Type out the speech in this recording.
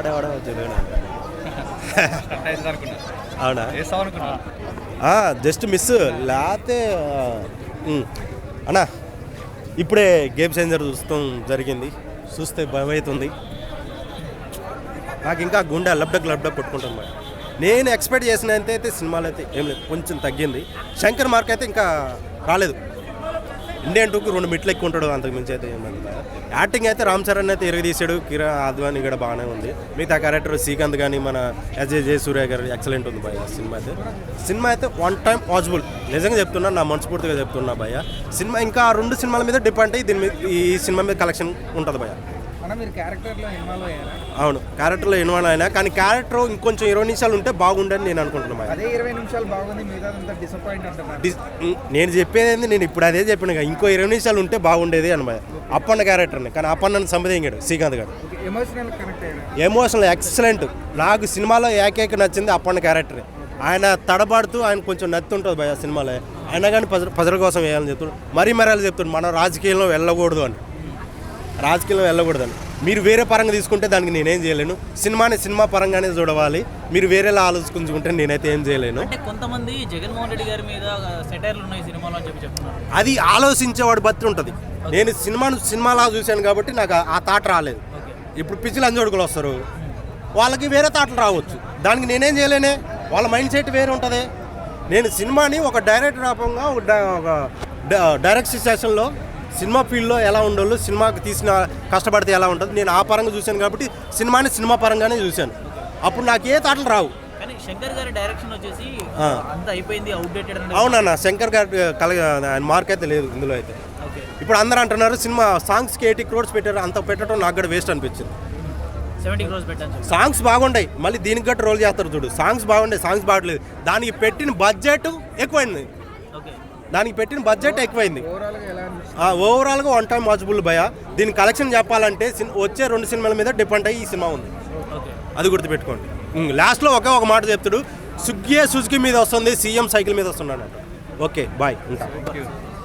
ఆడేవాడే అవునా? Just miss. ఉమ్. అన్నా ఇప్పుడే గేమ్ చేంజర్ చూస్తాం జరిగింది. చూస్తే భయం అవుతుంది నాకు ఇంకా గుండె లబ్డక్ లబ్డక్ కొట్టుకుంటాను మరి. నేను ఎక్స్పెక్ట్ చేసిన అంతే అయితే సినిమాలు అయితే ఏం లేదు. కొంచెం తగ్గింది. శంకర్ మార్క్ అయితే ఇంకా రాలేదు. ఇండియన్ టూకి రెండు మిట్లు ఎక్కువ ఉంటాడు అంతకు మించి అయితే ఏమంది యాక్టింగ్ అయితే రామ్ చరణ్ అయితే ఇరగదీశాడు కిరణ్ ఆద్వాని కూడా బాగానే ఉంది. మిగతా క్యారెక్టర్ శ్రీకాంత్ కానీ మన ఎస్జే జయ సూర్య గారు ఎక్సలెంట్ ఉంది భయ్య సినిమా అయితే. సినిమా అయితే వన్ టైం పాజిబుల్ నిజంగా చెప్తున్నా నా మనస్ఫూర్తిగా చెప్తున్నా భయ్య. సినిమా ఇంకా ఆ రెండు సినిమాల మీద డిపెండ్ అయ్యి దీని మీద ఈ సినిమా మీద కలెక్షన్ ఉంటుంది భయ్య. అవును క్యారెక్టర్లో ఇన్వాల్వ్ అయినా కానీ క్యారెక్టర్ ఇంకొంచెం ఇరవై నిమిషాలు ఉంటే బాగుండని నేను అనుకుంటున్నాను నేను చెప్పేది నేను ఇప్పుడు అదే చెప్పిన ఇంకో ఇరవై నిమిషాలు ఉంటే బాగుండేది అని భయ్య. అప్పన్న క్యారెక్టర్ని కానీ అప్పన్నని సంబంధించాడు శ్రీకాంత్ గారు. ఎమోషనల్ ఎక్సలెంట్ నాకు సినిమాలో ఏకైక నచ్చింది అప్పన్న క్యారెక్టర్ ఆయన తడబాడుతూ ఆయన కొంచెం నత్తి ఉంటుంది భయ సినిమాలో. అయినా కానీ ప్రజల ప్రజల కోసం వేయాలని చెప్తున్నాడు మరీ మరీ చెప్తున్నాడు మనం రాజకీయంలో వెళ్ళకూడదు అని. రాజకీయంలో వెళ్ళకూడదు అని మీరు వేరే పరంగా తీసుకుంటే దానికి నేనేం చేయలేను. సినిమాని సినిమా పరంగానే చూడవాలి. మీరు వేరేలా ఆలోచించుకుంటే నేనైతే ఏం చేయలేను. అంటే కొంతమంది జగన్మోహన్ రెడ్డి గారి మీద సెటైర్లు ఉన్నాయి సినిమాలో అని చెప్పి చెప్తున్నారు. అది ఆలోచించేవాడు బట్టి ఉంటుంది. నేను సినిమాను సినిమాలా చూశాను కాబట్టి నాకు ఆ- థాట్ రాలేదు. ఇప్పుడు పిచ్చిలు అంజోడుకులు వస్తారు. వాళ్ళకి వేరే థాట్లు రావచ్చు. దానికి నేనేం చేయలేనే? వాళ్ళ మైండ్ సెట్ వేరే ఉంటుంది. నేను సినిమాని ఒక డైరెక్టర్ రూపంగా ఒక డైరెక్ట్ సిచ్యువేషన్లో సినిమా ఫీల్డ్లో ఎలా ఉండాలో సినిమాకి తీసిన కష్టపడితే ఎలా ఉంటుంది నేను ఆ పరంగా చూశాను కాబట్టి సినిమాని సినిమా పరంగానే చూశాను. అప్పుడు నాకు ఏ థాట్లు రావు. కానీ శంకర్ గారి డైరెక్షన్ వచ్చేసి ఆ. అంత అయిపోయింది అవుట్డేటెడ్ అని అవునన్న శంకర్ గారి కల ఆయన మార్క్ అయితే లేదు ఇందులో అయితే. ఇప్పుడు అందరూ అంటున్నారు సినిమా సాంగ్స్కి ఎయిటీ క్రోడ్స్ పెట్టారు అంత పెట్టడం నాకు కూడా వేస్ట్ అనిపించింది. సాంగ్స్ బాగుంటాయి మళ్ళీ దీనికి గట్ట రోల్ చేస్తారు చూడు. సాంగ్స్ బాగుంటాయి సాంగ్స్ బాగలేదు దానికి పెట్టిన బడ్జెట్ ఎక్కువైంది. దానికి పెట్టిన బడ్జెట్ ఎక్కువైంది. ఓవరాల్గా ఓవరాల్గా వన్ టైం వాచబుల్ భయ. దీని కలెక్షన్ చెప్పాలంటే వచ్చే రెండు సినిమాల మీద డిపెండ్ అయ్యి ఈ సినిమా ఉంది. అది గుర్తుపెట్టుకోండి. లాస్ట్లో ఒకే ఒక మాట చెప్తాడు సుగ్గియే సుజుకి మీద వస్తుంది సీఎం సైకిల్ మీద వస్తున్నాడు ఓకే బాయ్ ఉంటా.